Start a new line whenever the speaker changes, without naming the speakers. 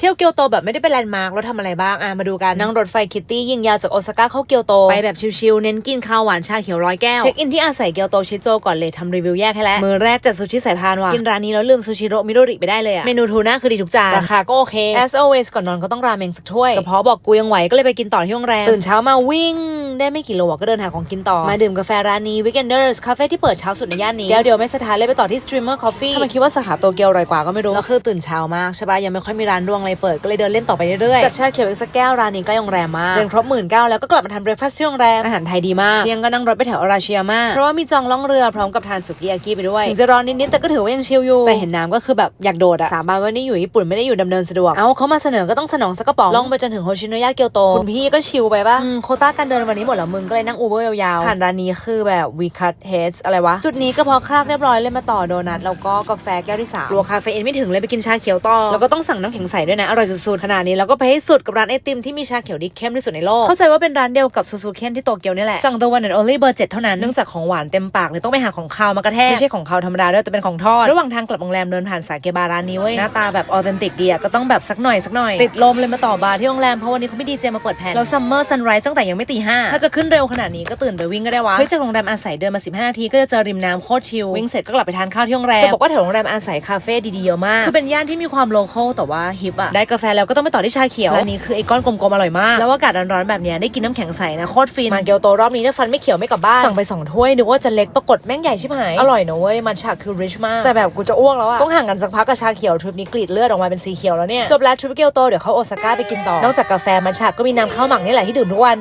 เที่ยวเกียวโตแบบไม่ได้เป็นแลนด์มาร์กแล้วทำอะไรบ้างอะมาดูกันนั่งรถไฟคิตตี้ยิงยาวจากโอซาก้าเข้าเกียวโตไปแบบชิลๆเน้นกินข้าวหวานชาเขียวร้อยแก้วเช็คอินที่อาศัยเกียวโตชิโจก่อนเลยทำรีวิวแยกให้แล้วมือแรกจัดซูชิสายพานว่ะกินร้านนี้แล้วลืมซูชิโรมิโดริไปได้เลยอะเมนูทูน่าคือดีทุกจานราคาก็โอเค as always ก่อนนอนก็ต้องราเมงสักถ้วยกระเพาะบอกกูยังไหวก็เลยไปกินต่อที่โรงแรมตื่นเช้ามาวิ่งได้ไม่กี่โลอะก็เดินหาของกินต่อมาดื่มกาแฟร้านนี้ Weekenders คาเฟ่ที่เปิดเช้าสุดในย่านนี้แก้วเดียวไม่สถานเลยไปต่อที่ Streamer Coffee ถ้ามันคิดว่าสาขาโตเกียวอร่อยกว่าก็ไม่รู้แล้วคือตื่นเช้ามากใช่ปะยังไม่ค่อยมีร้านรวงอะไรเปิดก็เลยเดินเล่นต่อไปเรื่อยๆจัดชาเขียวอีกสักแก้วร้านนี้ใกล้โรงแรมมากเดินครบหมื่นเก้าแล้วก็กลับมาทานเบรคฟาสต์ที่โรงแรมอาหารไทยดีมากเที่ยงก็นั่งรถไปแถวอาราเชียมาเพราะว่ามีจองล่องเรือพร้อมกับทานสุกี้ยากิไปด้วยถึงจะร้อนนิดๆแต่ก็ถือว่ายังชิลอยู่แต่เห็นน้ำก็คือแบบอยากโดดอะสาบานว่านี่อยู่ญี่ปุ่นไม่ได้อยู่ดำเนินสะดวกเอาเขามาเสนอก็ต้องสนองสักกระป๋องล่องไปจนถึงโฮชิโนยะเกียวโตคุณพี่ก็ชิลไปปะอืมโควต้าการเดินวันนี้หมดแล้วมึงก็เลยนั่งอูเบอร์ยาวๆผ่านร้านนี้คือแบบ we cut heads อะไรวะจุดนี้ก็พอครากเรียบร้อยเลยมาต่อโดนัทแล้วก็กาแฟแก้วที่สามกลัวคาเฟอีนไม่ถึงเลยไปกินชาเขียวต่อแล้วก็ต้องสั่งน้ำแข็งใสด้วยนะ อร่อยสุดๆขนาดนี้เราก็ไปให้สุดกับร้านไอติมที่มีชาเขียวที่เข้มที่สุดในโลก เข้าใจว่าเป็นร้านเดียวกับซูซูเคนที่โตเกียวนี่แหละ สั่ง the one and only เบอร์เจ็ดเท่านั้น เนื่องจากของหวานเต็มปากเลยต้องไปหาของคาวมากระแทก ไม่ใช่ของคาวธรรมดาด้วยแต่เป็นของทอด ระหว่างทางกลับโรงแรมเดินผ่านสาเกบาร้านนี้เว้ยหน้าตาแบบออเทนติกดีอะก็ต้องแบบสักหน่อยสักหน่อย ติดลมเลยมาต่อบาร์ที่โรงแรมเพราะวันนี้เขาไม่ดีเจมาเปิดแผ่นแล้วซัมเมอร์ซันไรส์ตั้งแต่ยังไม่ตีห้าถ้าจะขึ้นเร็วขนาดนี้ก็ตื่นไปวิ่งก็ได้วะเฮ้ยจากโรงแรมอาศัยเดินมา15นาทีก็จะเจอริมน้ำโคตรชิลวิ่งเสร็จก็กลับไปทานข้าวที่โรงแรมจะบอกว่าแถวโรงแรมอาศัยคาเฟ่ดีๆเยอะมากคือเป็นย่านที่มีความโลคอลแต่ว่าฮิปอะได้กาแฟแล้วก็ต้องไปต่อที่ชาเขียวร้านนี้คือไอ้ก้อนกลมๆอร่อยมาก แล้วอากาศร้อนๆแบบเนี้ยได้กินน้ำแข็งใสนะโคตรฟินมาเกียวโตรอบนี้เนี่ยฟันไม่เขียวไม่กลับบ้านสั่งไปสองถ้วยนึกว่าจะเล็กปรากฏแม่งใหญ่ชิบหายอร่อยนะเว้ยมันฉาคือริชมากแต่แบบกูจะอ้วกแล้วอะต้องห่างกันสักพักกับชาเขียวทริปนี้กรีดเลือดออกมาเป็นสีเขียวแล้วเนี่ยจบแล้วทริปเกียวโตเดี๋ยวเขาโอซาก้าไปกินต่อนอกจากกาแฟมันฉาก็มีน้ำข้าวหมักนี่แหละที่ดื่มทุกวัน